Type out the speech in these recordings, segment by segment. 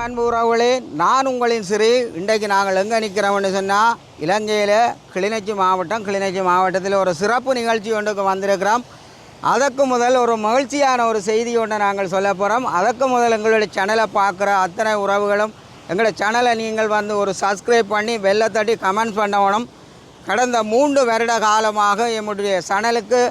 அன்பு உறவுகளே நான் உங்களின் சிறு இன்றைக்கு நாங்கள் எங்கே நிற்கிறோம்னு சொன்னால் இலங்கையில் கிளிநொச்சி மாவட்டம் கிளிநொச்சி மாவட்டத்தில் ஒரு சிறப்பு நிகழ்ச்சி ஒன்றுக்கு வந்திருக்கிறோம். அதற்கு முதல் ஒரு மகிழ்ச்சியான ஒரு செய்தி ஒன்று நாங்கள் சொல்ல போகிறோம் அதற்கு முதல் எங்களுடைய சேனலை பார்க்குற அத்தனை உறவுகளும் எங்களுடைய சேனலை நீங்கள் வந்து ஒரு சப்ஸ்கிரைப் பண்ணி வெள்ளை தட்டி கமெண்ட்ஸ் பண்ணணும். கடந்த மூன்று வருட காலமாக எம்முடைய சேனலுக்கு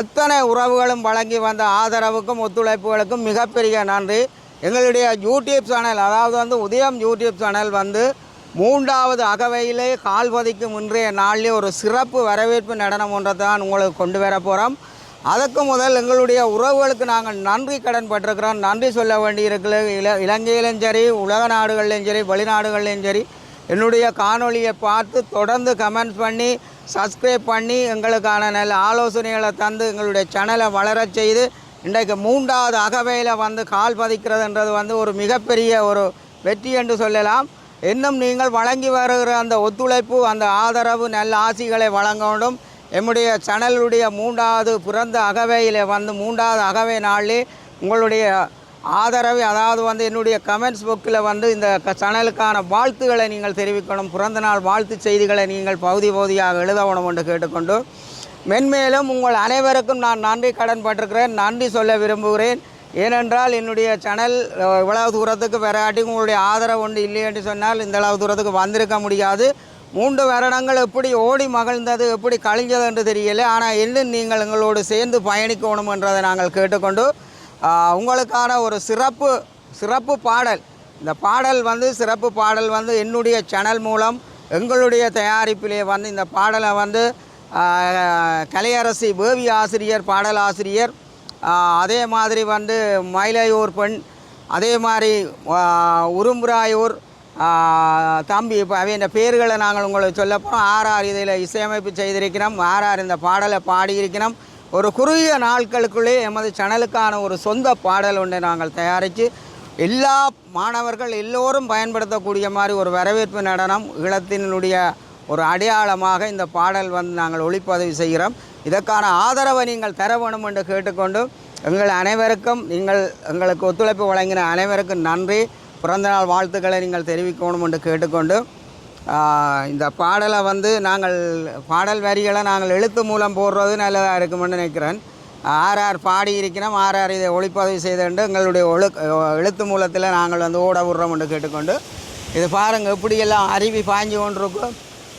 அத்தனை உறவுகளும் வழங்கி வந்த ஆதரவுக்கும் ஒத்துழைப்புகளுக்கும் மிகப்பெரிய நன்றி. எங்களுடைய யூடியூப் சேனல் அதாவது வந்து உதயம் யூடியூப் சேனல் வந்து மூன்றாவது அகவையிலே கால் பதிக்கும் இன்றைய நாளிலே ஒரு சிறப்பு வரவேற்பு நடனம் ஒன்றை தான் உங்களுக்கு கொண்டு வர போகிறோம் அதற்கு முதல் எங்களுடைய உறவுகளுக்கு நாங்கள் நன்றி கடன் பட்டிருக்கிறோம் நன்றி சொல்ல வேண்டியிருக்கிற இல இலங்கையிலும் சரி உலக நாடுகள்லையும் சரி வெளிநாடுகள்லையும் சரி என்னுடைய காணொளியை பார்த்து தொடர்ந்து கமெண்ட் பண்ணி சப்ஸ்கிரைப் பண்ணி எங்களுக்கான நல்ல ஆலோசனைகளை தந்து எங்களுடைய சேனலை வளரச் செய்து இன்றைக்கு மூன்றாவது அகவையில் வந்து கால் பதிக்கிறதுன்றது வந்து ஒரு மிகப்பெரிய ஒரு வெற்றி என்று சொல்லலாம். இன்னும் நீங்கள் வழங்கி வருகிற அந்த ஒத்துழைப்பு அந்த ஆதரவு நல்ல ஆசிகளை வழங்க வேண்டும். எம்முடைய சேனலுடைய மூன்றாவது பிறந்த அகவையில் வந்து மூன்றாவது அகவை நாளிலே உங்களுடைய ஆதரவை அதாவது வந்து என்னுடைய கமெண்ட்ஸ் புக்கில் வந்து இந்த க- சேனலுக்கான வாழ்த்துக்களை நீங்கள் தெரிவிக்கணும். பிறந்த நாள் வாழ்த்து செய்திகளை நீங்கள் பகுதி பகுதியாக எழுதணும் என்று கேட்டுக்கொண்டு மென்மேலும் உங்கள் அனைவருக்கும் நான் நன்றி கடன் பட்டிருக்கிறேன் நன்றி சொல்ல விரும்புகிறேன். ஏனென்றால் என்னுடைய சேனல் இவ்வளவு தூரத்துக்கு வராட்டி உங்களுடைய ஆதரவு ஒன்று இல்லை என்று சொன்னால் இந்த அளவு தூரத்துக்கு வந்திருக்க முடியாது. மூன்று வருடங்கள் எப்படி ஓடி மகிழ்ந்தது எப்படி கழிஞ்சது என்று தெரியல. ஆனால் இன்னும் நீங்கள் எங்களோடு சேர்ந்து பயணிக்கணும் என்றதை நாங்கள் கேட்டுக்கொண்டு உங்களுக்கான ஒரு சிறப்பு சிறப்பு பாடல் இந்த பாடல் வந்து சிறப்பு பாடல் வந்து என்னுடைய சேனல் மூலம் எங்களுடைய தயாரிப்பிலே வந்து இந்த பாடலை வந்து கலையரசி பேவி ஆசிரியர் பாடல் ஆசிரியர் அதே மாதிரி வந்து மயிலையூர் பெண் அதே மாதிரி உரும்புராயூர் தம்பி இப்போ இந்த பேர்களை நாங்கள் உங்களுக்கு சொல்ல போகிறோம் ஆர்ஆர் இதில் இசையமைப்பு செய்திருக்கிறோம். ஆர்ஆர் இந்த பாடலை பாடியிருக்கிறோம். ஒரு குறுகிய நாட்களுக்குள்ளே எமது சேனலுக்கான ஒரு சொந்த பாடல் ஒன்றை நாங்கள் தயாரித்து எல்லா மாணவர்கள் எல்லோரும் பயன்படுத்தக்கூடிய மாதிரி ஒரு வரவேற்பு நடனம். ஈழத்தினுடைய ஒரு அடையாளமாக இந்த பாடல் வந்து நாங்கள் ஒளிப்பதிவு செய்கிறோம். இதற்கான ஆதரவை நீங்கள் தர வேணும் என்று கேட்டுக்கொண்டு எங்கள் அனைவருக்கும் நீங்கள் எங்களுக்கு ஒத்துழைப்பு வழங்கின அனைவருக்கும் நன்றி. பிறந்தநாள் வாழ்த்துக்களை நீங்கள் தெரிவிக்கணும் என்று கேட்டுக்கொண்டு இந்த பாடலை வந்து நாங்கள் பாடல் வரிகளை நாங்கள் எழுத்து மூலம் போடுறது நல்லதாக இருக்கும்னு நினைக்கிறேன். ஆர்ஆர் பாடி இருக்கிறோம். ஆர்ஆர் இதை ஒளிப்பதிவு செய்துண்டு எங்களுடைய ஒழு எழுத்து மூலத்தில் நாங்கள் வந்து ஓட விடுறோம் என்று கேட்டுக்கொண்டு இது பாருங்கள் எப்படியெல்லாம் அருவி பாய்ஞ்சு கொண்டிருக்கும்.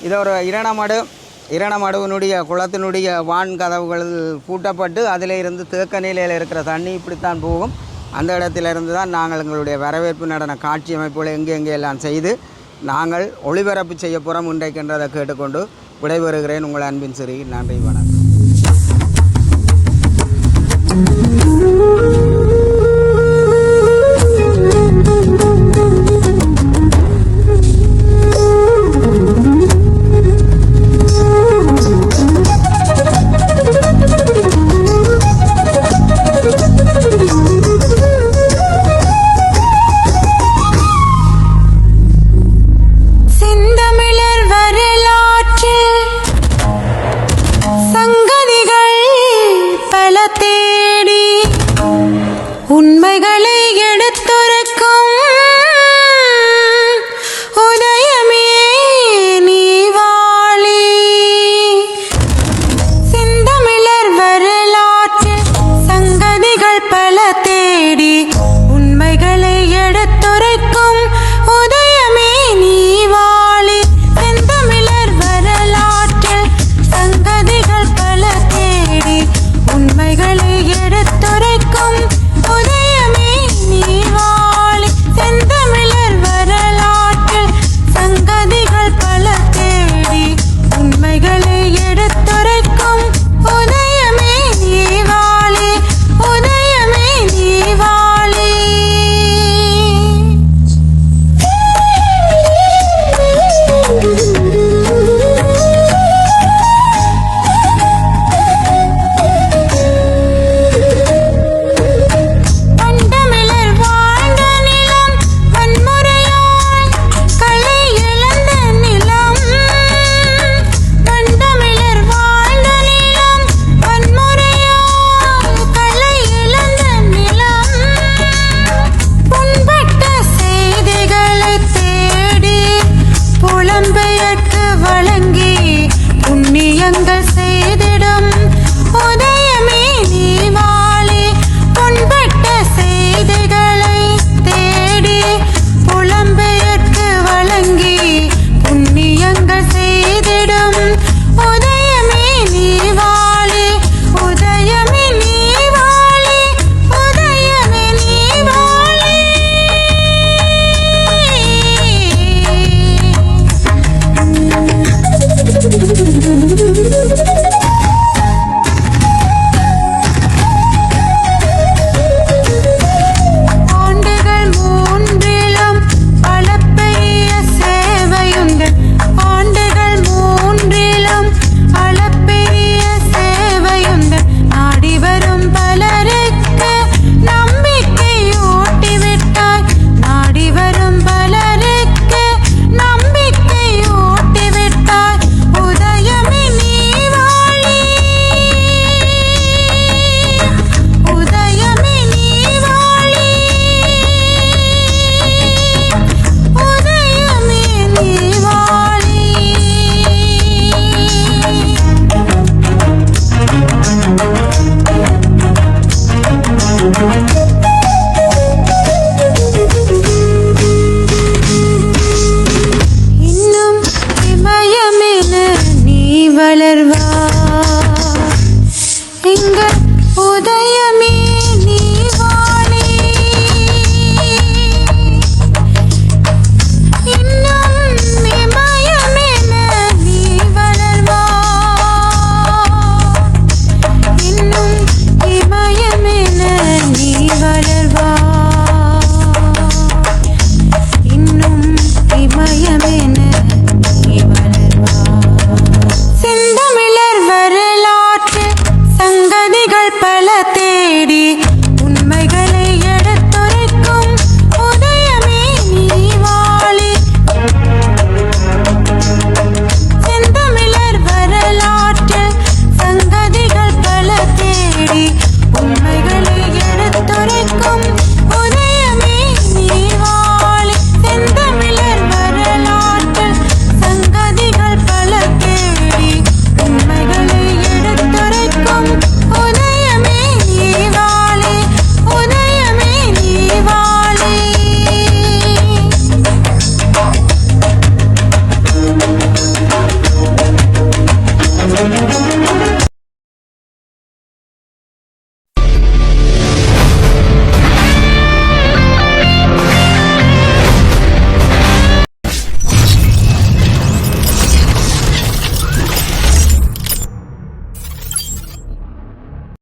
இது ஒரு இரணமடு இரணமடுவினுடைய குளத்தினுடைய வான் கதவுகள் பூட்டப்பட்டு அதில் இருந்து தேக்க நிலையில் இருக்கிற தண்ணி இப்படித்தான் போகும். அந்த இடத்திலிருந்து தான் நாங்கள் எங்களுடைய வரவேற்பு நடன காட்சி அமைப்புகளை எங்கே எங்கே எல்லாம் செய்து நாங்கள் ஒளிபரப்பு செய்ய போகிறோம் இன்றைக்கின்றதை கேட்டுக்கொண்டு விடைபெறுகிறேன். உங்கள் அன்பின் சிறி நன்றி வணக்கம்.